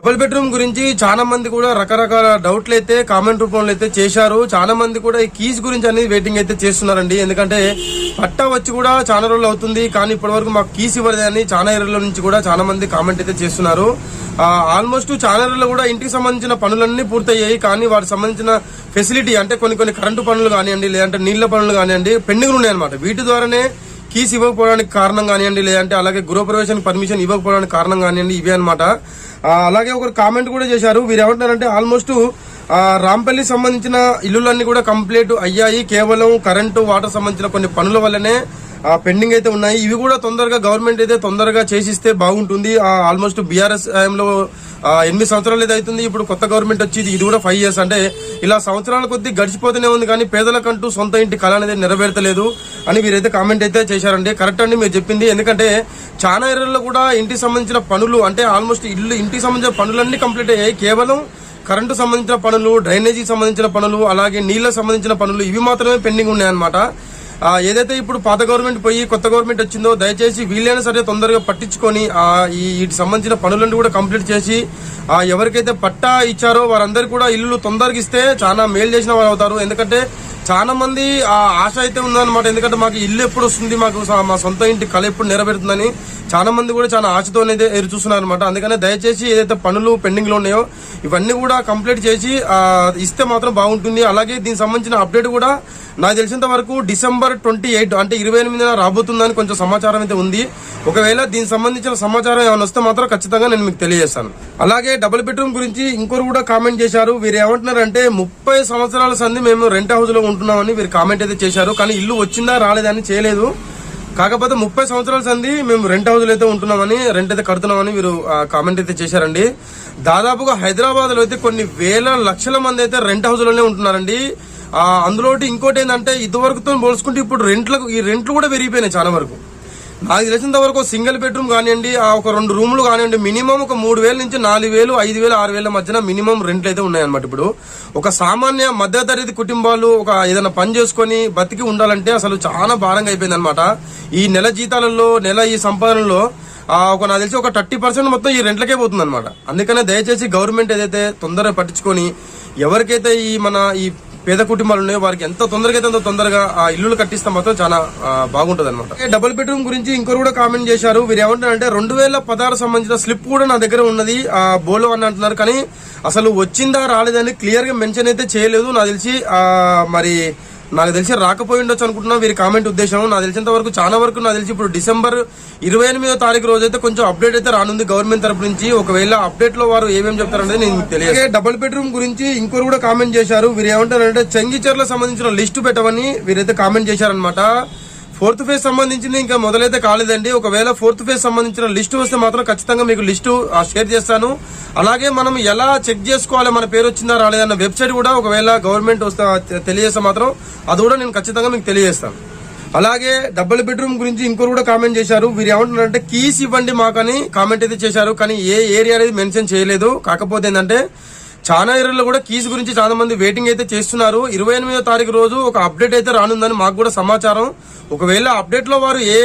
Double bedroom గురించి చాలా మంది కూడా రకరకాల డౌట్లు అయితే కామెంట్ రూపంలో అయితే చేశారు. చాలా మంది కూడా ఈ కీస్ గురించి అనేది వెయిటింగ్ అయితే చేస్తున్నారండి. ఎందుకంటే పట్టా వచ్చి కూడా చాలా రోజులు అవుతుంది. కానీ ఇప్పటి వరకు మాకు కీస్ ఇవ్వలేదని చాలా ఏరియాల నుంచి కూడా చాలా మంది కామెంట్ అయితే చేస్తున్నారు. ఆల్మోస్ట్ చాలా ఏరియాలో కూడా ఇంటికి సంబంధించిన పనులన్నీ పూర్తయ్యాయి. కానీ వాటికి సంబంధించిన ఫెసిలిటీ అంటే కొన్ని కొన్ని కరెంటు పనులు కానివ్వండి లేదంటే నీళ్ళ పనులు కానివ్వండి పెండింగ్లు ఉన్నాయన్నమాట. వీటి ద్వారానే కీస్ ఇవ్వకపోవడానికి కారణం కానివ్వండి లేదంటే అలాగే గృహప్రవేశానికి పర్మిషన్ ఇవ్వకపోవడానికి కారణం కానివ్వండి ఇవే అనమాట అలాగే ఒకరు కామెంట్ కూడా చేశారు. వీరు ఏమంటారంటే ఆల్మోస్ట్ రాంపల్లి సంబంధించిన ఇల్లులన్నీ కూడా కంప్లీట్ అయ్యాయి. కేవలం కరెంటు వాటర్ సంబంధించిన కొన్ని పనుల వల్లనే పెండింగ్ అయితే ఉన్నాయి. ఇవి కూడా తొందరగా గవర్నమెంట్ అయితే తొందరగా చేసిస్తే బాగుంటుంది. ఆల్మోస్ట్ బీఆర్ఎస్ టైంలో ఎనిమిది సంవత్సరాలు అయితే అవుతుంది. ఇప్పుడు కొత్త గవర్నమెంట్ వచ్చి ఇది కూడా ఫైవ్ ఇయర్స్ అంటే ఇలా సంవత్సరాల కొద్దీ గడిచిపోతూనే ఉంది కానీ పేదలకంటూ సొంత ఇంటి కళ అనేది నెరవేర్తలేదు అని వీరైతే కామెంట్ అయితే చేశారండి. కరెక్ట్ అండి మీరు చెప్పింది. ఎందుకంటే చాలా ఏరియాల్లో కూడా ఇంటికి సంబంధించిన పనులు అంటే ఆల్మోస్ట్ ఇల్లు ఇంటికి సంబంధించిన పనులన్నీ కంప్లీట్ అయ్యాయి. కేవలం కరెంటు సంబంధించిన పనులు డ్రైనేజీకి సంబంధించిన పనులు అలాగే నీళ్ళకి సంబంధించిన పనులు ఇవి మాత్రమే పెండింగ్ ఉన్నాయన్నమాట. ఏదైతే ఇప్పుడు పాత గవర్నమెంట్ పోయి కొత్త గవర్నమెంట్ వచ్చిందో దయచేసి వీలైనా సరే తొందరగా పట్టించుకొని వీటికి వీటి సంబంధించిన పనులను కూడా కంప్లీట్ చేసి ఎవరికైతే పట్టా ఇచ్చారో వారందరికీ కూడా ఇల్లు తొందరగా ఇస్తే చాలా మేలు చేసిన వారు అవుతారు. ఎందుకంటే చాలా మంది ఆ ఆశ అయితే ఉందన్నమాట. ఎందుకంటే మాకు ఇల్లు ఎప్పుడు వస్తుంది మాకు మా సొంత ఇంటి కళ ఎప్పుడు నెరవేరుతుందని చాలా మంది కూడా చాలా ఆశతోనే ఎదురు చూస్తున్నారు అనమాట అందుకనే దయచేసి ఏదైతే పనులు పెండింగ్లో ఉన్నాయో ఇవన్నీ కూడా కంప్లీట్ చేసి ఇస్తే మాత్రం బాగుంటుంది. అలాగే దీనికి సంబంధించిన అప్డేట్ కూడా నాకు తెలిసినంత వరకు డిసెంబర్ ట్వంటీ ఎయిట్ అంటే ఇరవై ఎనిమిదిన రాబోతుందని కొంచెం సమాచారం అయితే ఉంది. ఒకవేళ దీనికి సంబంధించిన సమాచారం ఏమైనా వస్తే మాత్రం ఖచ్చితంగా నేను మీకు తెలియజేస్తాను. అలాగే డబుల్ బెడ్రూమ్ గురించి ఇంకొకరు కూడా కామెంట్ చేశారు. వీరు ఏమంటున్నారంటే ముప్పై సంవత్సరాల సంది మేము రెంట్ హౌస్లో ఉంటున్నామని వీరు కామెంట్ అయితే చేశారు. కానీ ఇల్లు వచ్చిందా రాలేదని చేయలేదు. కాకపోతే ముప్పై సంవత్సరాల సంది మేము రెంట్ హౌస్లో అయితే ఉంటున్నామని రెంట్ అయితే కడుతున్నామని వీరు కామెంట్ అయితే చేశారండి. దాదాపుగా హైదరాబాద్లో అయితే కొన్ని వేల లక్షల మంది అయితే రెంట్ హౌస్లోనే ఉంటున్నారండి. అందులో ఇంకోటి ఏంటంటే ఇదివరకుతో పోల్చుకుంటే ఇప్పుడు రెంట్లకు ఈ రెంట్లు కూడా పెరిగిపోయినాయి చాలా వరకు. నాకు తెలిసినంత వరకు సింగిల్ బెడ్రూమ్ కానివ్వండి ఆ ఒక రెండు రూములు కానివ్వండి మినిమం ఒక మూడు వేల నుంచి నాలుగు వేలు ఐదు వేలు ఆరు వేల మధ్యన మినిమం రెంట్లు అయితే ఉన్నాయన్నమాట ఇప్పుడు. ఒక సామాన్య మధ్యతరగతి కుటుంబాలు ఒక ఏదైనా పని చేసుకొని బతికి ఉండాలంటే అసలు చాలా భారంగా అయిపోయింది అనమాట ఈ నెల జీతాలలో నెల ఈ సంపాదనలో ఒక నాకు తెలిసి ఒక థర్టీ పర్సెంట్ మొత్తం ఈ రెంట్లకే పోతుంది అనమాట అందుకనే దయచేసి గవర్నమెంట్ ఏదైతే తొందరగా పట్టించుకొని ఎవరికైతే ఈ మన ఈ పేద కుటుంబాలు ఉన్నాయో వారికి ఎంత తొందరగా అయితే అంత తొందరగా ఆ ఇల్లులు కట్టిస్తే మాత్రం చాలా బాగుంటుంది అనమాట డబుల్ బెడ్రూమ్ గురించి ఇంకొకరు కూడా కామెంట్ చేశారు. వీరు ఏమంటారంటే రెండు వేల పదహారు సంబంధించిన స్లిప్ కూడా నా దగ్గర ఉన్నది ఆ బోలో అని అంటున్నారు. కానీ అసలు వచ్చిందా రాలేదని క్లియర్గా మెన్షన్ అయితే చేయలేదు. నాకు తెలిసి మరి నాకు తెలిసి రాకపోయి ఉండొచ్చు అనుకుంటున్నా. వీరి కామెంట్ ఉద్దేశం. నాకు తెలిసినంత వరకు చాలా వరకు నాకు తెలిసి ఇప్పుడు డిసెంబర్ ఇరవై ఎనిమిదో తారీఖు రోజు అయితే కొంచెం అప్డేట్ అయితే రానుంది గవర్నమెంట్ తరపు నుంచి. ఒకవేళ అప్డేట్లో వారు ఏమేమి చెప్తారనేది నేను తెలియదు డబుల్ బెడ్రూమ్ గురించి ఇంకొకరు కూడా కామెంట్ చేశారు. వీరు ఏమంటారంటే చెంగిచెర్ల సంబంధించిన లిస్టు పెట్టమని వీరైతే కామెంట్ చేశారనమాట ఫోర్త్ ఫేజ్ సంబంధించింది ఇంకా మొదలైతే కాలేదండి. ఒకవేళ ఫోర్త్ ఫేజ్ సంబంధించిన లిస్టు వస్తే మాత్రం ఖచ్చితంగా మీకు లిస్టు షేర్ చేస్తాను. అలాగే మనం ఎలా చెక్ చేసుకోవాలి మన పేరు వచ్చిందా రాలేదన్న వెబ్సైట్ కూడా ఒకవేళ గవర్నమెంట్ వస్తే తెలియజేస్తే మాత్రం అది కూడా నేను ఖచ్చితంగా మీకు తెలియజేస్తాను. అలాగే డబుల్ బెడ్రూమ్ గురించి ఇంకోరు కూడా కామెంట్ చేశారు. వీరు ఏమంటున్నారంటే కీస్ ఇవ్వండి మాకని కామెంట్ అయితే చేశారు. కానీ ఏ ఏరియా అనేది మెన్షన్ చేయలేదు. కాకపోతే ఏంటంటే చాలా ఏరియాలో కూడా కీస్ గురించి చాలా మంది వెయిటింగ్ అయితే చేస్తున్నారు. ఇరవై ఎనిమిదో తారీఖు రోజు ఒక అప్డేట్ అయితే రానుందని మాకు కూడా సమాచారం. ఒకవేళ అప్డేట్లో వారు ఏ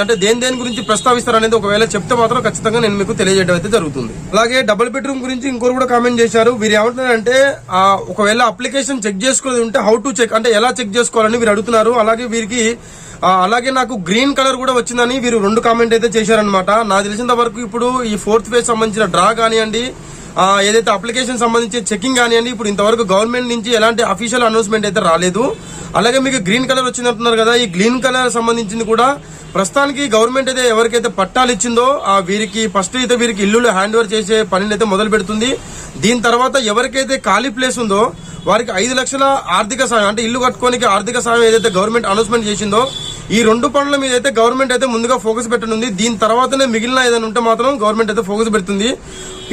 అంటే దేని దేని గురించి ప్రస్తావిస్తారు అనేది ఒకవేళ చెప్తే మాత్రం ఖచ్చితంగా నేను మీకు తెలియజేయడం అయితే జరుగుతుంది. అలాగే డబుల్ బెడ్రూమ్ గురించి ఇంకోరు కూడా కామెంట్ చేశారు. వీరు ఏమంటున్నారంటే ఒకవేళ అప్లికేషన్ చెక్ చేసుకునేది ఉంటే హౌ టు చెక్ అంటే ఎలా చెక్ చేసుకోవాలని వీరు అడుగుతున్నారు. అలాగే వీరికి అలాగే నాకు గ్రీన్ కలర్ కూడా వచ్చిందని వీరు రెండు కామెంట్ అయితే చేశారనమాట నాకు తెలిసినంత వరకు ఇప్పుడు ఈ ఫోర్త్ ఫేజ్ సంబంధించిన డ్రా కానివ్వండి ఏదైతే అప్లికేషన్ సంబంధించి చెకింగ్ కానివ్వండి ఇప్పుడు ఇంతవరకు గవర్నమెంట్ నుంచి ఎలాంటి అఫీషియల్ అనౌన్స్మెంట్ అయితే రాలేదు. అలాగే మీకు గ్రీన్ కలర్ వచ్చిందంటున్నారు కదా ఈ గ్రీన్ కలర్ సంబంధించింది కూడా ప్రస్తుతానికి గవర్నమెంట్ అయితే ఎవరికైతే పట్టాలు ఇచ్చిందో ఆ వీరికి ఫస్ట్ అయితే వీరికి ఇల్లులు హ్యాండ్ ఓవర్ చేసే పనిని అయితే మొదలు పెడుతుంది దీని తర్వాత ఎవరికైతే ఖాళీ ప్లేస్ ఉందో వారికి ఐదు లక్షల ఆర్థిక సాయం అంటే ఇల్లు కట్టుకోనికి ఆర్థిక సాయం ఏదైతే గవర్నమెంట్ అనౌన్స్మెంట్ చేసిందో ఈ రెండు పనుల మీద అయితే గవర్నమెంట్ అయితే ముందుగా ఫోకస్ పెట్టనుంది. దీని తర్వాతనే మిగిలిన ఏదైనా ఉంటే మాత్రం గవర్నమెంట్ అయితే ఫోకస్ పెడుతుంది.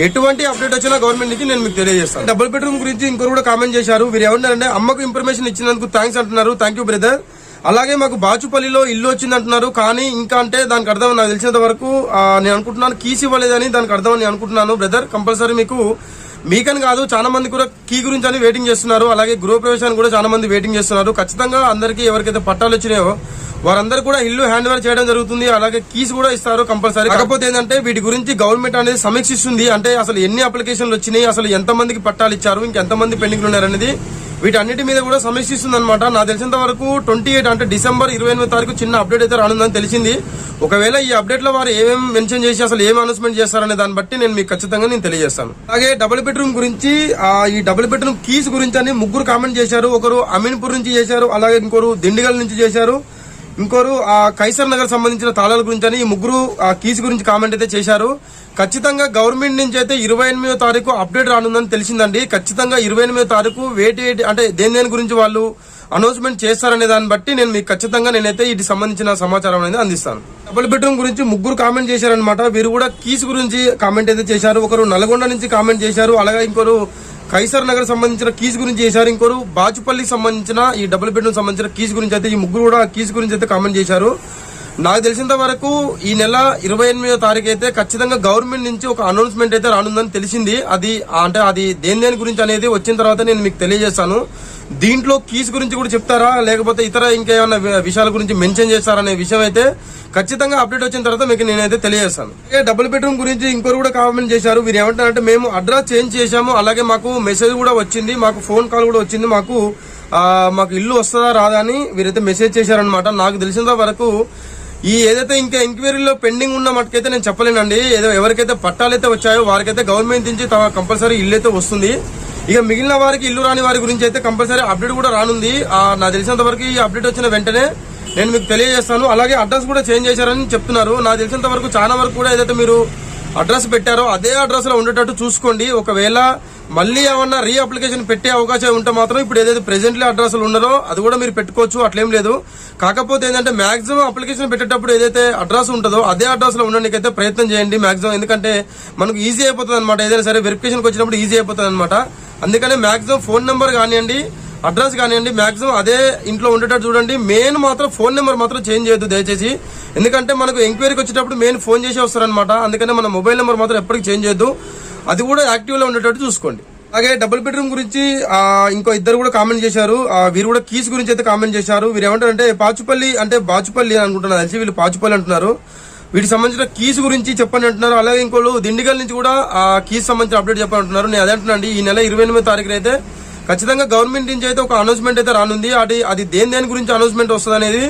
ఎటువంటి అప్డేట్ వచ్చినా గవర్నమెంట్ నుంచి నేను మీకు తెలియజేస్తాను. డబుల్ బెడ్రూమ్ గురించి ఇంకొకరు కూడా కామెంట్ చేశారు. వీరు ఎవరినంటే అమ్మకు ఇన్ఫర్మేషన్ ఇచ్చినందుకు థ్యాంక్స్ అంటున్నారు. థ్యాంక్ యూ బ్రదర్ అలాగే మాకు బాచుపల్లిలో ఇల్లు వచ్చింది అంటున్నారు. కానీ ఇంకా అంటే దానికి అర్థం నాకు తెలిసినంత వరకు నేను అనుకుంటున్నాను కీస్ ఇవ్వలేదని దానికి అర్థం అని అనుకుంటున్నాను బ్రదర్ కంపల్సరీ మీకు మీకని కాదు చాలా మంది కూడా కీ గురించి అని వెయిటింగ్ చేస్తున్నారు. అలాగే గృహ ప్రవేశాన్ని కూడా చాలా మంది వెయిటింగ్ చేస్తున్నారు. ఖచ్చితంగా అందరికీ ఎవరికైతే పట్టాలు వచ్చినాయో వారందరూ కూడా ఇల్లు హ్యాండ్ ఓవర్ చేయడం జరుగుతుంది. అలాగే కీస్ కూడా ఇస్తారు కంపల్సరీ కాకపోతే ఏంటంటే వీటి గురించి గవర్నమెంట్ అనేది సమీక్షిస్తుంది. అంటే అసలు ఎన్ని అప్లికేషన్లు వచ్చినాయి అసలు ఎంత మందికి పట్టాలు ఇచ్చారు ఇంకెంత మంది ఉన్నారనేది వీటన్నిటి మీద కూడా సమీక్షిస్తుందన్నమాట. నాకు తెలిసినంత వరకు ట్వంటీ ఎయిట్ అంటే డిసెంబర్ ఇరవై ఎనిమిది తారీఖు చిన్న అప్డేట్ అయితే రానుందని తెలిసింది. ఒకవేళ ఈ అప్డేట్లో వారు ఏమేమి మెన్షన్ చేసి అసలు ఏం అనౌన్స్మెంట్ చేస్తారనే దాన్ని బట్టి నేను మీకు ఖచ్చితంగా నేను తెలియజేస్తాను. అలాగే డబుల్ బెడ్రూమ్ గురించి ఈ డబుల్ బెడ్రూమ్ కీస్ గురించి అని ముగ్గురు కామెంట్ చేశారు. ఒకరు అమీన్పూర్ నుంచి చేశారు. అలాగే ఇంకొకరు దిండిగల్ నుంచి చేశారు. ఇంకోరు ఆ కైసర్ నగర్ సంబంధించిన తాళాల గురించి అని ఈ ముగ్గురు ఆ కీస్ గురించి కామెంట్ అయితే చేశారు. ఖచ్చితంగా గవర్నమెంట్ నుంచి అయితే ఇరవై ఎనిమిదో తారీఖు అప్డేట్ రానుందని తెలిసిందండి. ఖచ్చితంగా ఇరవై ఎనిమిదో తారీఖు వేటి వేటి అంటే దేని దేని గురించి వాళ్ళు అనౌన్స్మెంట్ చేస్తారనే దాన్ని బట్టి నేను మీకు ఖచ్చితంగా నేనైతే ఇది సంబంధించిన సమాచారం అనేది అందిస్తాను. డబుల్ బెడ్రూమ్ గురించి ముగ్గురు కామెంట్ చేశారనమాట వీరు కూడా కీస్ గురించి కామెంట్ అయితే చేశారు. ఒకరు నల్గొండ నుంచి కామెంట్ చేశారు. అలాగే ఇంకొకరు కైసర్ నగర్ సంబంధించిన కీస్ గురించి చేశారు ఇంకోరు. బాచుపల్లికి సంబంధించిన ఈ డబుల్ బెడ్రూమ్ సంబంధించిన కీస్ గురించి అయితే ఈ ముగ్గురు కూడా కీస్ గురించి అయితే కామెంట్ చేశారు. నాకు తెలిసినంత వరకు ఈ నెల ఇరవై ఎనిమిదో తారీఖు అయితే ఖచ్చితంగా గవర్నమెంట్ నుంచి ఒక అనౌన్స్మెంట్ అయితే రానుందని తెలిసింది. అది అంటే అది దేని దేని గురించి అనేది వచ్చిన తర్వాత నేను మీకు తెలియజేస్తాను. దీంట్లో కీస్ గురించి కూడా చెప్తారా? లేకపోతే ఇతర ఇంకేమైనా వి- విషయాల గురించి మెన్షన్ చేస్తారనే విషయం అయితే ఖచ్చితంగా అప్డేట్ వచ్చిన తర్వాత మీకు నేనైతే తెలియజేస్తాను. డబుల్ బెడ్రూమ్ గురించి ఇంకొకరు కూడా కామెంట్ చేశారు. మీరు ఏమంటారంటే మేము అడ్రస్ చేంజ్ చేశాము. అలాగే మాకు మెసేజ్ కూడా వచ్చింది. మాకు ఫోన్ కాల్ కూడా వచ్చింది. మాకు మాకు ఇల్లు వస్తుందా రాదా అని వీరైతే మెసేజ్ చేశారనమాట నాకు తెలిసినంత వరకు ఈ ఏదైతే ఇంకా ఎంక్వైరీలో పెండింగ్ ఉన్న మటుకైతే నేను చెప్పలేనండి. ఏదో ఎవరికైతే పట్టాలైతే వచ్చాయో వారికైతే గవర్నమెంట్ నుంచి కంపల్సరీ ఇల్లు అయితే వస్తుంది. ఇక మిగిలిన వారికి ఇల్లు రాని వారి గురించి అయితే కంపల్సరీ అప్డేట్ కూడా రానుంది. నాకు తెలిసినంత వరకు ఈ అప్డేట్ వచ్చిన వెంటనే నేను మీకు తెలియజేస్తాను. అలాగే అడ్రస్ కూడా చేంజ్ చేశారని చెప్తున్నారు. నాకు తెలిసినంత వరకు చాలా వరకు కూడా ఏదైతే మీరు అడ్రస్ పెట్టారో అదే అడ్రస్లో ఉండేటట్టు చూసుకోండి. ఒకవేళ మళ్ళీ ఏమన్నా రీ అప్లికేషన్ పెట్టే అవకాశం ఉంటే మాత్రం ఇప్పుడు ఏదైతే ప్రెసెంట్లీ అడ్రస్లు ఉన్నారో అది కూడా మీరు పెట్టుకోవచ్చు అట్లేం లేదు. కాకపోతే ఏంటంటే మాక్సిమం అప్లికేషన్ పెట్టేటప్పుడు ఏదైతే అడ్రస్ ఉంటుందో అదే అడ్రస్లో ఉండడానికి ప్రయత్నం చేయండి మాక్సిమం ఎందుకంటే మనకు ఈజీ అయిపోతుంది అనమాట ఏదైనా సరే వెరిఫికేషన్కి వచ్చినప్పుడు ఈజీ అయిపోతుంది అనమాట అందుకనే మాక్సిమం ఫోన్ నెంబర్ కానివ్వండి అడ్రస్ కానివ్వండి మాక్సిమం అదే ఇంట్లో ఉండేటట్టు చూడండి. మెయిన్ మాత్రం ఫోన్ నెంబర్ మాత్రం చేంజ్ చేయొద్దు దయచేసి. ఎందుకంటే మనకు ఎంక్వైరీకి వచ్చేటప్పుడు మెయిన్ ఫోన్ చేసి వస్తారనమాట అందుకనే మన మొబైల్ నెంబర్ మాత్రం ఎప్పటికీ చేంజ్ చేయొద్దు. అది కూడా యాక్టివ్లో ఉండేటట్టు చూసుకోండి. అలాగే డబుల్ బెడ్రూమ్ గురించి ఇంకో ఇద్దరు కూడా కామెంట్ చేశారు. ఆ, వీరు కూడా కీస్ గురించి అయితే కామెంట్ చేశారు. వీరు ఏమంటారంటే పాచుపల్లి అంటే బాచుపల్లి అనుకుంటున్నారు. తెలిసి వీళ్ళు పాచుపల్లి అంటున్నారు. వీటికి సంబంధించిన కీస్ గురించి చెప్పండి అంటున్నారు. అలాగే ఇంకోళ్ళు దిండిగల్ నుంచి కూడా ఆ కీస్ సంబంధించిన అప్డేట్ చెప్పాలంటున్నారు అంటున్నారు. నేను అదే అంటున్నాను ఈ నెల ఇరవై ఎనిమిది తారీఖున అయితే ఖచ్చితంగా గవర్నమెంట్ నుంచి అయితే ఒక అనౌన్స్మెంట్ అయితే రానుంది. అది అది దేని దేని గురించి అనౌన్స్మెంట్ వస్తుంది అనేది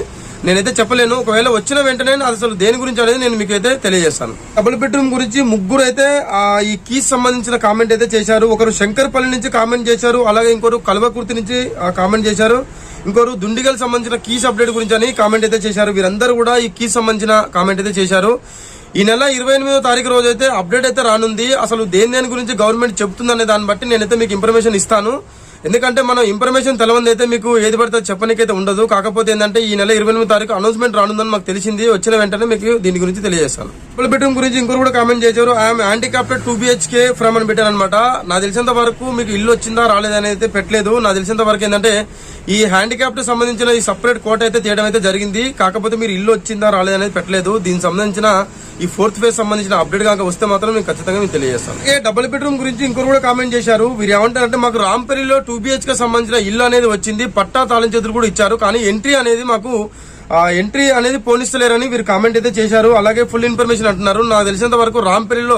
నేనైతే చెప్పలేను. ఒకవేళ వచ్చిన వెంటనే అది అసలు దేని గురించి అనేది నేను మీకు అయితే తెలియజేస్తాను. డబుల్ బెడ్రూమ్ గురించి ముగ్గురు అయితే ఈ కీస్ సంబంధించిన కామెంట్ అయితే చేశారు. ఒకరు శంకర్పల్లి నుంచి కామెంట్ చేశారు. అలాగే ఇంకొకరు కల్వకుర్తి నుంచి కామెంట్ చేశారు. ఇంకొకరు దుండిగల్ సంబంధించిన కీస్ అప్డేట్ గురించి అని కామెంట్ అయితే చేశారు. వీరందరూ కూడా ఈ కీస్ సంబంధించిన కామెంట్ అయితే చేశారు. ఈ నెల ఇరవై ఎనిమిదో తారీఖు రోజు అయితే అప్డేట్ అయితే రానుంది. అసలు దేని దేని గురించి గవర్నమెంట్ చెప్తుందనే దాన్ని బట్టి నేనైతే మీకు ఇన్ఫర్మేషన్ ఇస్తాను. ఎందుకంటే మనం ఇన్ఫర్మేషన్ తెలవంది అయితే మీకు ఏది పడితే చెప్పనికైతే చెప్పనీకైతే ఉండదు. కాకపోతే ఏంటంటే ఈ నెల ఇరవై ఎనిమిది తారీఖు అనౌన్స్మెంట్ రానుందని మాకు తెలిసింది. వచ్చిన వెంటనే మీకు దీని గురించి తెలియజేస్తాను. డబుల్ బెడ్రూమ్ గురించి ఇంకొకరు కూడా కామెంట్ చేశారు. I'm handicapped two BHK from అని పెట్టాను అనమాట నాకు తెలిసినంత వరకు మీకు ఇల్లు వచ్చిందా రాలేదని అయితే పెట్టలేదు. నాకు తెలిసినంత వరకు ఏంటంటే ఈ హ్యాండిక్యాప్ట్ సంబంధించిన ఈ సపరేట్ కోట అయితే తీయడం అయితే జరిగింది. కాకపోతే మీరు ఇల్లు వచ్చిందా రాలేదనేది పెట్టలేదు. దీనికి సంబంధించిన ఈ ఫోర్త్ ఫేజ్ సంబంధించిన అప్డేట్ కాక వస్తే మాత్రం నేను ఖచ్చితంగా మీకు తెలియజేస్తాను. ఏ డబుల్ బెడ్రూమ్ గురించి ఇంకొకరు కూడా కామెంట్ చేశారు. వీరు ఏమంటారంటే మాకు రాంపల్లిలో టూ బిహెచ్కే సంబంధించిన ఇల్లు అనేది వచ్చింది. పట్టా తాళం చేతులు కూడా ఇచ్చారు. కానీ ఎంట్రీ అనేది మాకు ఎంట్రీ అనేది పోనిస్తలేరని వీరు కామెంట్ అయితే చేశారు. అలాగే ఫుల్ ఇన్ఫర్మేషన్ అంటున్నారు. నాకు తెలిసినంత వరకు రాంపల్లిలో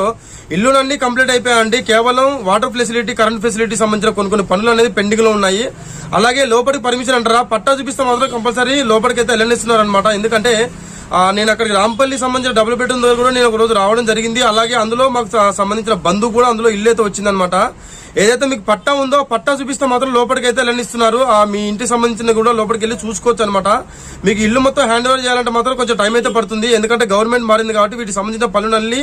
ఇల్లులన్నీ కంప్లీట్ అయిపోయాయండి. కేవలం వాటర్ ఫెసిలిటీ కరెంట్ ఫెసిలిటీ సంబంధించిన కొన్ని కొన్ని పనులు అనేది పెండింగ్లో ఉన్నాయి. అలాగే లోపలికి పర్మిషన్ అంటారా? పట్టా చూపిస్తే మాత్రం కంపల్సరీ లోపలికి అయితే వెళ్ళనిస్తున్నారు అనమాట ఎందుకంటే నేను అక్కడికి రాంపల్లి సంబంధించిన డబుల్ బెడ్రూమ్ దగ్గర కూడా నేను ఒక రోజు రావడం జరిగింది. అలాగే అందులో మాకు సంబంధించిన బంధువు కూడా అందులో ఇల్లు అయితే వచ్చిందనమాట ఏదైతే మీకు పట్టా ఉందో పట్టా చూపిస్తే మాత్రం లోపలికి అయితే వెళ్ళనిస్తున్నారు ఆ మీ ఇంటికి సంబంధించిన కూడా లోపలికి వెళ్ళి చూసుకోవచ్చు అనమాట మీకు ఇల్లు మొత్తం హ్యాండ్ ఓవర్ చేయాలంటే మాత్రం కొంచెం టైం అయితే పడుతుంది. ఎందుకంటే గవర్నమెంట్ మారింది కాబట్టి వీటికి సంబంధించిన పనులన్నీ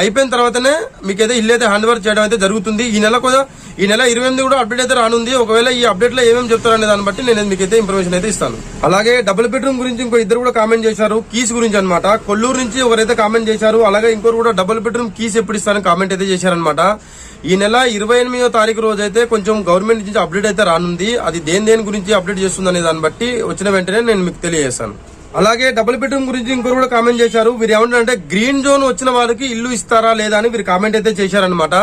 అయిపోయిన తర్వాతనే మీకు అయితే ఇల్లు అయితే హ్యాండ్ ఓవర్ చేయడం అయితే జరుగుతుంది. ఈ నెల కూడా ఈ నెల ఇరవై ఎనిమిది కూడా అప్డేట్ అయితే రానుంది. ఒకవేళ ఈ అప్డేట్లో ఏమేమి చెప్తారనే దాన్ని బట్టి నేను మీకు అయితే ఇన్ఫర్మేషన్ అయితే ఇస్తాను. అలాగే డబుల్ బెడ్రూమ్ గురించి ఇంకో ఇద్దరు కూడా కామెంట్ చేశారు. కీస్ గురించి అనమాట కొల్లూరు నుంచి ఒకరైతే కామెంట్ చేశారు అలాగే ఇంకోరు కూడా డబుల్ బెడ్రూమ్ కీస్ ఎప్పుడు ఇస్తారని కామెంట్ అయితే చేశారనమాట ఈ నెల ఇరవై ఎనిమిదో తారీఖు రోజు అయితే కొంచెం గవర్నమెంట్ నుంచి అప్డేట్ అయితే రానుంది. అది దేని దేని గురించి అప్డేట్ చేస్తుంది అనే దాన్ని బట్టి వచ్చిన వెంటనే నేను మీకు తెలియజేశాను అలాగే డబుల్ బెడ్రూమ్ గురించి ఇంకొకరు కూడా కామెంట్ చేశారు. వీరు ఏమంటారంటే గ్రీన్ జోన్ వచ్చిన వారికి ఇల్లు ఇస్తారా లేదా అని వీరు కామెంట్ అయితే చేశారనమాట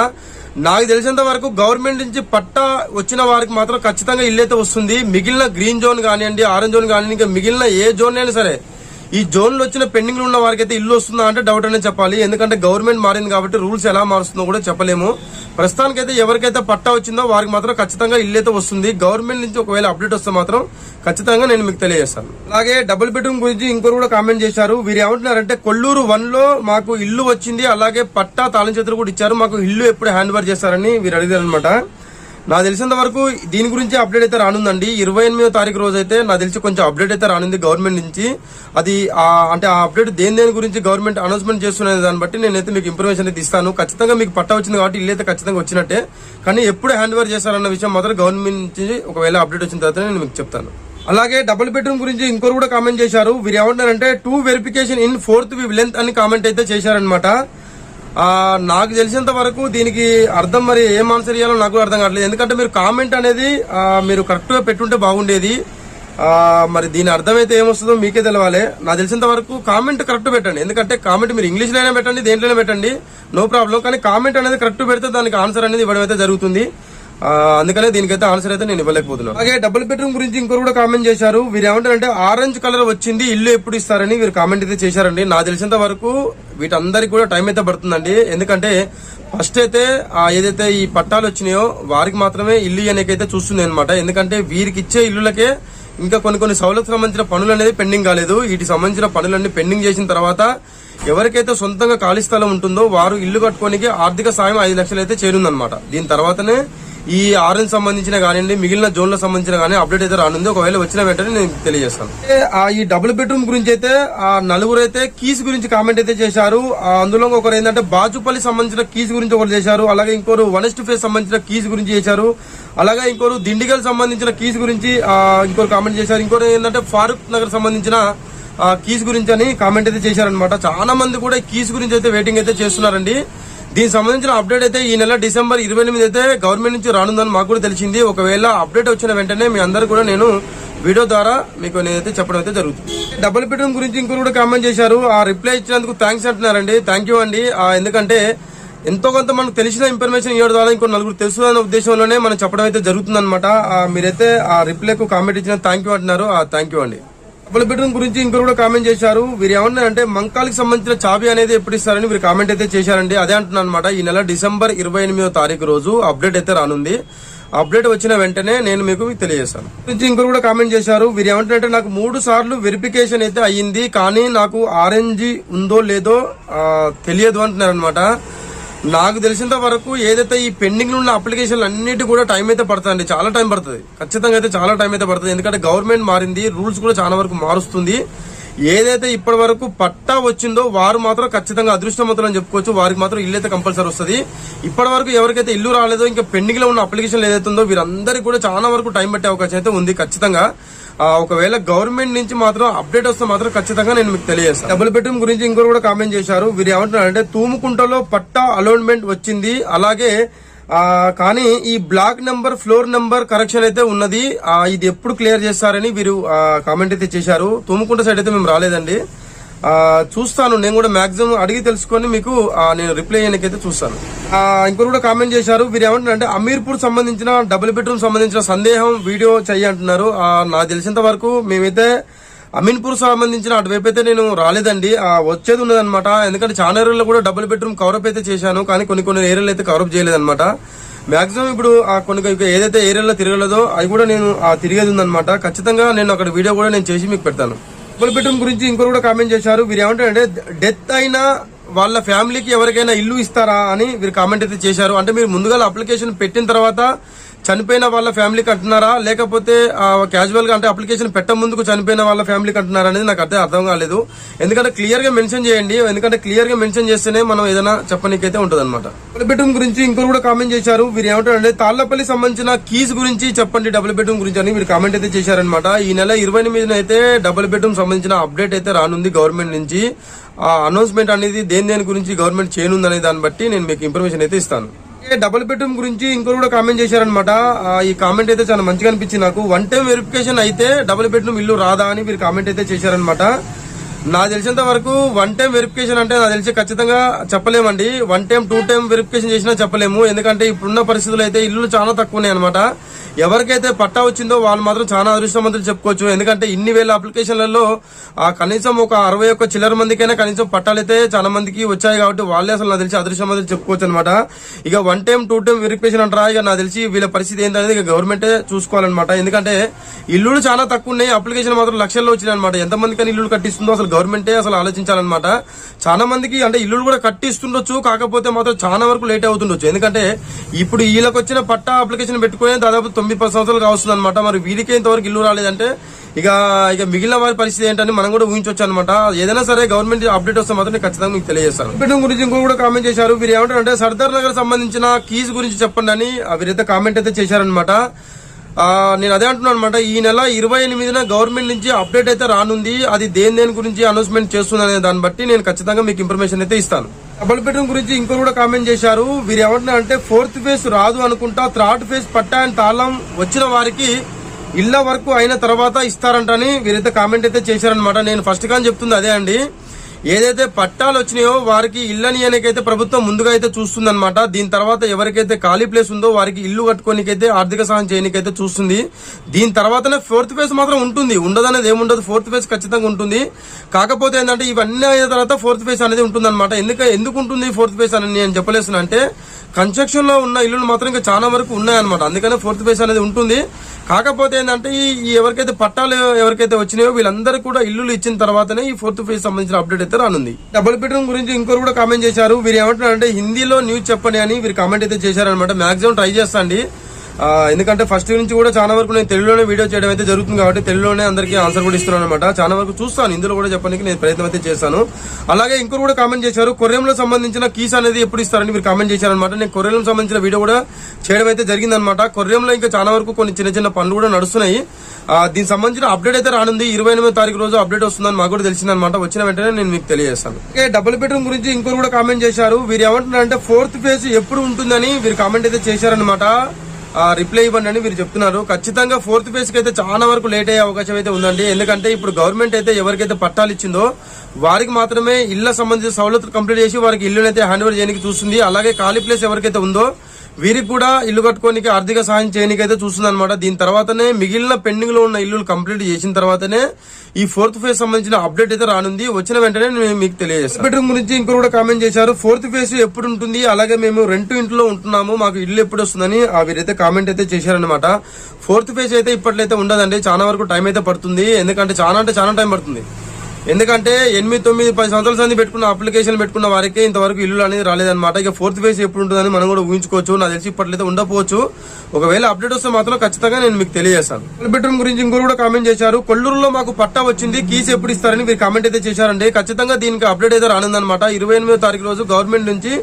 నాకు తెలిసినంత వరకు గవర్నమెంట్ నుంచి పట్టా వచ్చిన వారికి మాత్రం ఖచ్చితంగా ఇల్లు అయితే వస్తుంది. మిగిలిన గ్రీన్ జోన్ కానివ్వండి ఆరెంజ్ జోన్ కానివ్వండి ఇంకా మిగిలిన ఏ జోన్ అయినా సరే ఈ జోన్లు వచ్చిన పెండింగ్లు ఉన్న వారికి అయితే ఇల్లు వస్తుందా అంటే డౌట్ అనే చెప్పాలి. ఎందుకంటే గవర్నమెంట్ మారింది కాబట్టి రూల్స్ ఎలా మారుస్తుందో కూడా చెప్పలేము. ప్రస్తుతానికైతే ఎవరికైతే పట్టా వచ్చిందో వారికి మాత్రం ఖచ్చితంగా ఇల్లు అయితే వస్తుంది. గవర్నమెంట్ నుంచి ఒకవేళ అప్డేట్ వస్తే మాత్రం ఖచ్చితంగా నేను మీకు తెలియజేస్తాను. అలాగే డబుల్ బెడ్రూమ్ గురించి ఇంకొకరు కూడా కామెంట్ చేశారు. వీరు ఏమంటున్నారంటే కొల్లూరు వన్లో మాకు ఇల్లు వచ్చింది. అలాగే పట్టా తాళం చేతులు కూడా ఇచ్చారు. మాకు ఇల్లు ఎప్పుడు హ్యాండ్ ఓవర్ చేస్తారని వీరు అడిగారు అనమాట నాకు తెలిసినంత వరకు దీని గురించి అప్డేట్ అయితే రానుందండి. ఇరవై ఎనిమిదో తారీఖు రోజు అయితే నాకు తెలిసి కొంచెం అప్డేట్ అయితే రానుంది గవర్నమెంట్ నుంచి. అది అంటే ఆ అప్డేట్ దేని దేని గురించి గవర్నమెంట్ అనౌన్స్మెంట్ చేస్తున్న దాన్ని బట్టి నేనైతే మీకు ఇన్ఫర్మేషన్ అయితే ఇస్తాను. ఖచ్చితంగా మీకు పట్టా వచ్చింది కాబట్టి ఇల్లు అయితే ఖచ్చితంగా వచ్చినట్టే. కానీ ఎప్పుడు హ్యాండ్ ఓవర్ చేస్తారన్న విషయం మాత్రం గవర్నమెంట్ నుంచి ఒకవేళ అప్డేట్ వచ్చిన తర్వాత నేను మీకు చెప్తాను. అలాగే డబుల్ బెడ్రూమ్ గురించి ఇంకోరు కూడా కామెంట్ చేశారు. వీరు ఏమంటారంటే two verification in fourth length అని కామెంట్ అయితే చేశారనమాట నాకు తెలిసినంత వరకు దీనికి అర్థం మరి ఏం ఆన్సర్ ఇవ్వాలో నాకు అర్థం కావట్లేదు. ఎందుకంటే మీరు కామెంట్ అనేది మీరు కరెక్ట్గా పెట్టుంటే బాగుండేది. మరి దీని అర్థమైతే ఏమొస్తుందో మీకే తెలవాలి. నాకు తెలిసినంత వరకు కామెంట్ కరెక్ట్ పెట్టండి. ఎందుకంటే కామెంట్ మీరు ఇంగ్లీష్లో అయినా పెట్టండి దేంట్లోనే పెట్టండి. నో ప్రాబ్లం కానీ కామెంట్ అనేది కరెక్ట్ పెడితే దానికి ఆన్సర్ అనేది ఇవ్వడం అయితే జరుగుతుంది. అందుకనే దీనికైతే ఆన్సర్ అయితే నేను ఇవ్వలేకపోతున్నాను అలాగే డబుల్ బెడ్రూమ్ గురించి ఇంకొకరు కూడా కామెంట్ చేశారు. వీరు ఏమంటారంటే ఆరెంజ్ కలర్ వచ్చింది ఇల్లు ఎప్పుడు ఇస్తారని వీరు కామెంట్ అయితే చేశారండి. నాకు తెలిసినంత వరకు వీటందరికి కూడా టైం అయితే పడుతుందండి. ఎందుకంటే ఫస్ట్ అయితే ఏదైతే ఈ పట్టాలు వచ్చినాయో వారికి మాత్రమే ఇల్లు అనేకైతే చూస్తుంది అనమాట ఎందుకంటే వీరికి ఇచ్చే ఇల్లులకే ఇంకా కొన్ని కొన్ని సౌలభ్యం సంబంధించిన పనులు అనేది పెండింగ్ కాలేదు. వీటికి సంబంధించిన పనులన్నీ పెండింగ్ చేసిన తర్వాత ఎవరికైతే సొంతంగా ఖాళీ స్థలం ఉంటుందో వారు ఇల్లు కట్టుకోనికి ఆర్థిక సాయం ఐదు లక్షలు అయితే చేరుందనమాట దీని తర్వాతనే ఈ ఆరెంజ్ సంబంధించిన కానివ్వండి మిగిలిన జోన్లకు సంబంధించిన కానీ అప్డేట్ అయితే రానుంది. ఒకవేళ వచ్చిన వెంటనే నేను తెలియజేస్తాను. ఈ డబుల్ బెడ్రూమ్ గురించి అయితే ఆ నలుగురు అయితే కీస్ గురించి కామెంట్ అయితే చేశారు. అందులో ఒకరు ఏంటంటే బాజుపల్లి సంబంధించిన కీస్ గురించి ఒకరు చేశారు. అలాగే ఇంకోరు వనెస్ట్ ఫేస్ సంబంధించిన కీస్ గురించి చేశారు. అలాగే ఇంకోరు దిండిగల్ సంబంధించిన కీస్ గురించి ఇంకోరు కామెంట్ చేశారు. ఇంకోరు ఏంటంటే ఫారూక్ నగర్ సంబంధించిన కీస్ గురించి అని కామెంట్ అయితే చేశారనమాట చాలా మంది కూడా కీస్ గురించి అయితే వెయిటింగ్ అయితే చేస్తున్నారండి. దీనికి సంబంధించిన అప్డేట్ అయితే ఈ నెల డిసెంబర్ ఇరవై ఎనిమిది అయితే గవర్నమెంట్ నుంచి రానుందని మాకు కూడా తెలిసింది. ఒకవేళ అప్డేట్ వచ్చిన వెంటనే మీ అందరు కూడా నేను వీడియో ద్వారా మీకు నేనైతే చెప్పడం అయితే జరుగుతుంది. డబుల్ బెడ్రూమ్ గురించి ఇంకొకరు కూడా కామెంట్ చేశారు. ఆ రిప్లై ఇచ్చినందుకు థ్యాంక్స్ అంటున్నారండి. థ్యాంక్ యూ అండి. ఎందుకంటే ఎంతో కొంత మనకు తెలిసిన ఇన్ఫర్మేషన్ ఇవ్వడం ద్వారా ఇంకో నలుగురు తెలుసు ఉద్దేశంలోనే మనం చెప్పడం అయితే జరుగుతుంది అనమాట మీరైతే ఆ రిప్లైకు కామెంట్ ఇచ్చిన థ్యాంక్ యూ అంటున్నారు. ఆ థ్యాంక్ యూ అండి. డబుల్ బెడ్రూమ్ గురించి ఇంకొకరు కూడా కామెంట్ చేశారు. వీరు ఏమన్నారంటే మంకాలకి సంబంధించిన చాబీ అనేది ఎప్పుడు ఇస్తారని వీరు కామెంట్ అయితే చేశారండి. అదే అంటున్నాను అనమాట ఈ నెల డిసెంబర్ ఇరవై ఎనిమిదో తారీఖు రోజు అప్డేట్ అయితే రానుంది. అప్డేట్ వచ్చిన వెంటనే నేను మీకు తెలియజేస్తాను. గురించి ఇంకొకరు కూడా కామెంట్ చేశారు. వీరు ఏమంటారంటే నాకు మూడు సార్లు వెరిఫికేషన్ అయితే అయ్యింది కానీ నాకు ఆరెంజ్ ఉందో లేదో తెలియదు అంటున్నారు అనమాట నాకు తెలిసినంత వరకు ఏదైతే ఈ పెండింగ్ ఉన్న అప్లికేషన్లు అన్నిటి కూడా టైం అయితే పడుతుంది చాలా టైం పడుతుంది. ఖచ్చితంగా అయితే చాలా టైం అయితే పడుతుంది. ఎందుకంటే గవర్నమెంట్ మారింది రూల్స్ కూడా చాలా వరకు మారుస్తుంది. ఏదైతే ఇప్పటి వరకు పట్టా వచ్చిందో వారు మాత్రం ఖచ్చితంగా అదృష్టవంతులు అని చెప్పుకోవచ్చు. వారికి మాత్రం ఇల్లు అయితే కంపల్సరీ వస్తుంది. ఇప్పటి వరకు ఎవరికైతే ఇల్లు రాలేదో ఇంకా పెండింగ్లో ఉన్న అప్లికేషన్ ఏదైతే ఉందో వీరందరికీ కూడా చాలా వరకు టైం పట్టే అవకాశం అయితే ఉంది ఖచ్చితంగా. ఒకవేళ గవర్నమెంట్ నుంచి మాత్రం అప్డేట్ వస్తే మాత్రం ఖచ్చితంగా నేను మీకు తెలియజేస్తాను. డబుల్ బెడ్రూమ్ గురించి ఇంకోరు కూడా కామెంట్ చేశారు. వీరు ఏమంటున్నారంటే తూముకుంటలో పట్టా అలౌన్మెంట్ వచ్చింది. అలాగే ఆ, కానీ ఈ block number floor number correction అయితే ఉన్నది. ఇది ఎప్పుడు క్లియర్ చేస్తారని వీరు కామెంట్ అయితే చేశారు. తూముకుంట సైడ్ అయితే మేము రాలేదండి. చూస్తాను. నేను కూడా మాక్సిమం అడిగి తెలుసుకొని మీకు నేను రిప్లై చేయడానికైతే చూస్తాను. ఇంకొకరు కూడా కామెంట్ చేశారు. వీరు ఏమంటారంటే అమీర్పూర్ సంబంధించిన డబుల్ బెడ్రూమ్ సంబంధించిన సందేహం వీడియో చెయ్యి అంటున్నారు. నాకు తెలిసినంత వరకు మేమైతే అమీన్పూర్ సంబంధించిన అటువైపు అయితే నేను రాలేదండి. వచ్చేది వచ్చేది ఉన్నదన్నమాట. ఎందుకంటే చాలా ఏరియాలో కూడా డబుల్ బెడ్రూమ్ కవరప్ అయితే చేశాను. కానీ కొన్ని కొన్ని ఏరియాలో అయితే కవరప్ చేయలేదన్నమాట. మాక్సిమం ఇప్పుడు ఆ కొన్ని ఏదైతే ఏరియాలో తిరగలేదో అవి కూడా నేను ఆ తిరిగేది ఉందన్నమాట. ఖచ్చితంగా నేను అక్కడ వీడియో కూడా నేను చేసి మీకు పెడతాను. డబుల్ గురించి ఇంకొకరు కూడా కామెంట్ చేశారు. వీరు ఏమంటారంటే డెత్ అయినా వాళ్ళ ఫ్యామిలీకి ఎవరికైనా ఇల్లు ఇస్తారా అని వీరు కామెంట్ అయితే చేశారు. అంటే మీరు ముందుగా అప్లికేషన్ పెట్టిన తర్వాత చనిపోయిన వాళ్ళ ఫ్యామిలీకి అంటున్నారా? లేకపోతే క్యాజువల్గా అంటే అప్లికేషన్ పెట్ట ముందుకు చనిపోయిన వాళ్ళ ఫ్యామిలీకి అంటున్నారా అనేది నాకు అర్థం అర్థం కాలేదు. ఎందుకంటే క్లియర్గా మెన్షన్ చేయండి. ఎందుకంటే క్లియర్గా మెన్షన్ చేస్తేనే మనం ఏదైనా చెప్పనీకైతే ఉంటుంది అనమాట డబుల్ బెడ్రూమ్ గురించి ఇంకొకరు కూడా కామెంట్ చేశారు. వీరు ఏమంటారంటే తాళ్ళపల్లి సంబంధించిన కీస్ గురించి చెప్పండి డబుల్ బెడ్రూమ్ గురించి అని మీరు కామెంట్ అయితే చేశారనమాట ఈ నెల ఇరవై ఎనిమిదిన అయితే డబుల్ బెడ్రూమ్ సంబంధించిన అప్డేట్ అయితే రానుంది గవర్నమెంట్ నుంచి. ఆ అనౌన్స్మెంట్ అనేది దేని దేని గురించి గవర్నమెంట్ చేయనుందనే దాన్ని బట్టి నేను మీకు ఇన్ఫర్మేషన్ అయితే ఇస్తాను. డబుల్ బెడ్రూమ్ గురించి ఇంకో కూడా కామెంట్ చేశారనమాట ఈ కామెంట్ అయితే చాలా మంచిగా అనిపించింది నాకు. వన్ టైం వెరిఫికేషన్ అయితే డబుల్ బెడ్రూమ్ ఇల్లు రాదా అని మీరు కామెంట్ అయితే చేశారనమాట నాకు తెలిసినంత వరకు వన్ టైం వెరిఫికేషన్ అంటే నాకు తెలిసి ఖచ్చితంగా చెప్పలేమండి. One time two time verification చేసినా చెప్పలేము. ఎందుకంటే ఇప్పుడున్న పరిస్థితులు అయితే ఇల్లు చాలా తక్కువ ఉన్నాయి అనమాట ఎవరికైతే పట్టా వచ్చిందో వాళ్ళు మాత్రం చాలా అదృష్టవంతులు చెప్పుకోవచ్చు. ఎందుకంటే ఇన్ని వేల అప్లికేషన్లలో ఆ కనీసం ఒక అరవై ఒక్క చిల్లర మందికైనా కనీసం పట్టాలు అయితే చాలా మందికి వచ్చాయి కాబట్టి వాళ్ళే అసలు నాకు తెలిసి అదృష్టవంతులు చెప్పుకోవచ్చు అనమాట ఇక one time two time verification అంటారా? ఇక నాకు తెలిసి వీళ్ళ పరిస్థితి ఏంటనేది ఇక గవర్నమెంటే చూసుకోవాలన్నమాట. ఎందుకంటే ఇల్లులు చాలా తక్కువ ఉన్నాయి. అప్లికేషన్ మాత్రం లక్షల్లో వచ్చినాయి అనమాట ఎంతమంది కానీ ఇల్లులు కట్టిస్తుందో అసలు గవర్నమెంటే అసలు ఆలోచించాలన్నమాట. చాలా మందికి అంటే ఇల్లులు కూడా కట్టిస్తుండొచ్చు కాకపోతే మాత్రం చాలా వరకు లేట్ అవుతుండొచ్చు. ఎందుకంటే ఇప్పుడు వీళ్ళకి వచ్చిన పట్టా అప్లికేషన్ పెట్టుకుని దాదాపు తొమ్మిది పది సంవత్సరాలు కావస్తుంది అనమాట మరి వీళ్ళకి ఇంతవరకు ఇల్లు రాలేదంటే ఇక ఇక మిగిలిన వారి పరిస్థితి ఏంటని మనం కూడా ఊహించవచ్చు అనమాట ఏదైనా సరే గవర్నమెంట్ అప్డేట్ వస్తే మాత్రం ఖచ్చితంగా మీకు తెలియజేస్తాను. బెడ్రూమ్ గురించి ఇంకో కూడా కామెంట్ చేశారు. వీరు ఏమంటారు అంటే సర్దార్ నగర్ సంబంధించిన కీస్ గురించి చెప్పండి అని వీరైతే కామెంట్ అయితే చేశారనమాట నేను అదే అంటున్నాను అనమాట ఈ నెల ఇరవై ఎనిమిదిన గవర్నమెంట్ నుంచి అప్డేట్ అయితే రానుంది. అది దేని దేని గురించి అనౌన్స్మెంట్ చేస్తుంది అనే దాన్ని బట్టి నేను ఖచ్చితంగా మీకు ఇన్ఫర్మేషన్ అయితే ఇస్తాను. డబుల్ బెడ్రూమ్ గురించి ఇంకో కూడా కామెంట్ చేశారు. వీరు ఏమంటున్నారు అంటే ఫోర్త్ ఫేజ్ రాదు అనుకుంటా థర్డ్ ఫేజ్ పట్టా అండ్ తాళం వచ్చిన వారికి ఇళ్ళ వరకు అయిన తర్వాత ఇస్తారంటని వీరైతే కామెంట్ అయితే చేశారనమాట నేను ఫస్ట్గా చెప్తుంది అదే అండి. ఏదైతే పట్టాలు వచ్చినాయో వారికి ఇళ్ళని అనేకైతే ప్రభుత్వం ముందుగా అయితే చూస్తుందన్నమాట. దీని తర్వాత ఎవరికైతే ఖాళీ ప్లేస్ ఉందో వారికి ఇల్లు కట్టుకోనికైతే ఆర్థిక సహాయం చేయనికైతే చూస్తుంది. దీని తర్వాతనే ఫోర్త్ ఫేజ్ మాత్రం ఉంటుంది. ఉండదనేది ఏముండదు. ఫోర్త్ ఫేజ్ ఖచ్చితంగా ఉంటుంది. కాకపోతే ఏంటంటే ఇవన్నీ అయిన తర్వాత ఫోర్త్ ఫేజ్ అనేది ఉంటుంది అనమాట ఎందుకు ఎందుకు ఉంటుంది ఫోర్త్ ఫేజ్ అని నేను చెప్పలేసిన అంటే కన్స్ట్రక్షన్లో ఉన్న ఇల్లులు మాత్రం ఇంకా చాలా వరకు ఉన్నాయన్నమాట. అందుకనే ఫోర్త్ ఫేజ్ అనేది ఉంటుంది. కాకపోతే ఏంటంటే ఈ ఎవరికైతే పట్టాలు ఎవరికైతే వచ్చినాయో వీళ్ళందరికీ కూడా ఇల్లులు ఇచ్చిన తర్వాతనే ఈ ఫోర్త్ ఫేజ్ సంబంధించిన అప్డేట్ అయితే రానుంది. డబుల్ బెడ్రూమ్ గురించి ఇంకోరు కూడా కామెంట్ చేశారు. వీరు ఏమంటున్నారంటే హిందీలో న్యూస్ చెప్పండి అని వీరు కామెంట్ అయితే చేశారనమాట మాక్సిమం ట్రై చేస్తాండి ఎందుకంటే ఫస్ట్ నుంచి కూడా చాలా వరకు నేను తెలుగులోనే వీడియో చేయడం అయితే జరుగుతుంది కాబట్టి తెలుగులోనే అందరికీ ఆన్సర్ కూడా ఇస్తున్నాను అనమాట చాలా వరకు చూస్తాను ఇందులో కూడా చెప్పడానికి నేను ప్రయత్నం అయితే చేస్తాను. అలాగే ఇంకొకరు కూడా కామెంట్ చేశారు కొరియంలో సంబంధించిన కీస్ అనేది ఎప్పుడు ఇస్తారని మీరు కామెంట్ చేశారనమాట నేను కొర్రెంలో సంబంధించిన వీడియో కూడా చేయడం అయితే జరిగిందనమాట కొరియంలో ఇంకా చాలా వరకు కొన్ని చిన్న చిన్న పనులు కూడా నడుస్తున్నాయి. దీనికి సంబంధించిన అప్డేట్ అయితే రానుంది. ఇరవై ఎనిమిదో తారీఖు రోజు అప్డేట్ వస్తుందని మాకు కూడా తెలిసిందనమాట వచ్చిన వెంటనే నేను మీకు తెలియజేస్తాను. ఓకే డబుల్ బెడ్రూమ్ గురించి ఇంకొకరు కూడా కామెంట్ చేశారు. వీరు ఏమంటున్నారంటే ఫోర్త్ ఫేజ్ ఎప్పుడు ఉంటుందని వీరు కామెంట్ అయితే చేశారనమాట రిప్లై ఇవ్వండి అని వీరు చెప్తున్నారు. ఖచ్చితంగా ఫోర్త్ ఫేజ్కి అయితే చాలా వరకు లేట్ అయ్యే అవకాశం అయితే ఉందండి. ఎందుకంటే ఇప్పుడు గవర్నమెంట్ అయితే ఎవరికైతే పట్టాలు ఇచ్చిందో వారికి మాత్రమే ఇళ్ళ సంబంధించిన సౌలతులు కంప్లీట్ చేసి వారికి ఇల్లునైతే హ్యాండ్ ఓవర్ చేయడానికి చూస్తుంది. అలాగే ఖాళీ ప్లేస్ ఎవరికైతే ఉందో వీరికి కూడా ఇల్లు కట్టుకోనికి ఆర్థిక సహాయం చేయడానికి అయితే చూస్తుంది అనమాట దీని తర్వాతనే మిగిలిన పెండింగ్లో ఉన్న ఇల్లులు కంప్లీట్ చేసిన తర్వాతనే ఈ ఫోర్త్ ఫేజ్ సంబంధించిన అప్డేట్ అయితే రానుంది. వచ్చిన వెంటనే నేను మీకు తెలియజేస్తాను. బెడ్రూమ్ గురించి ఇంకో కూడా కామెంట్ చేశారు. ఫోర్త్ ఫేజ్ ఎప్పుడు ఉంటుంది అలాగే మేము రెంట్ ఇంట్లో ఉంటున్నాము. మాకు ఇల్లు ఎప్పుడు వస్తుందని ఆ వీరైతే కామెంట్ అయితే చేశారనమాట ఫోర్త్ ఫేజ్ అయితే ఇప్పట్లయితే ఉండదండి. చాలా వరకు టైం అయితే పడుతుంది. ఎందుకంటే చాలా అంటే చాలా టైం పడుతుంది. ఎందుకంటే ఎనిమిది తొమ్మిది పది సంవత్సరాల సంది పెట్టుకున్న అప్లికేషన్ పెట్టుకున్న వారికి ఇంతవరకు ఇల్లు అనేది రాలేదన్నమాట. ఇక ఫోర్త్ ఫేజ్ ఎప్పుడు ఉంటుందని మనం కూడా ఊహించుకోవచ్చు. నాకు తెలిసి ఇప్పట్లయితే ఉండకపోవచ్చు. ఒకవేళ అప్డేట్ వస్తే మాత్రం ఖచ్చితంగా నేను మీకు తెలియజేస్తాను. డబుల్ బెడ్రూమ్ గురించి ఇంకోరు కూడా కామెంట్ చేశారు. కొల్లూరులో మాకు పట్టా వచ్చింది. కీస్ ఎప్పుడు ఇస్తారని మీరు కామెంట్ అయితే చేశారండి. ఖచ్చితంగా దీనికి అప్డేట్ అయితే రానుందన్నమాట. ఇరవై ఎనిమిదో తారీఖు రోజు గవర్నమెంట్ నుంచి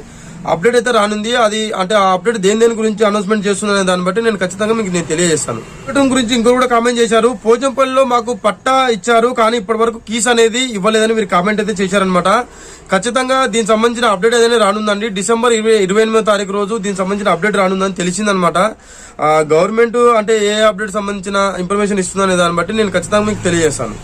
అప్డేట్ అయితే రానుంది. అది అంటే ఆ అప్డేట్ దేని దేని గురించి అనౌన్స్మెంట్ చేస్తుందనే దాన్ని బట్టి నేను ఖచ్చితంగా మీకు నేను తెలియజేస్తాను. బెడ్రూమ్ గురించి ఇంకో కూడా కామెంట్ చేశారు. పోచంపల్లిలో మాకు పట్టా ఇచ్చారు కానీ ఇప్పటి వరకు కీస్ అనేది ఇవ్వలేదని మీరు కామెంట్ అయితే చేశారనమాట ఖచ్చితంగా దీనికి సంబంధించిన అప్డేట్ ఏదైనా రానుందండి. డిసెంబర్ ఇరవై ఇరవై ఎనిమిదో తారీఖు రోజు దీనికి సంబంధించిన అప్డేట్ రానుందని తెలిసిందనమాట గవర్నమెంట్ అంటే ఏ అప్డేట్ సంబంధించిన ఇన్ఫర్మేషన్ ఇస్తుందనే దాన్ని బట్టి నేను ఖచ్చితంగా మీకు తెలియజేస్తాను.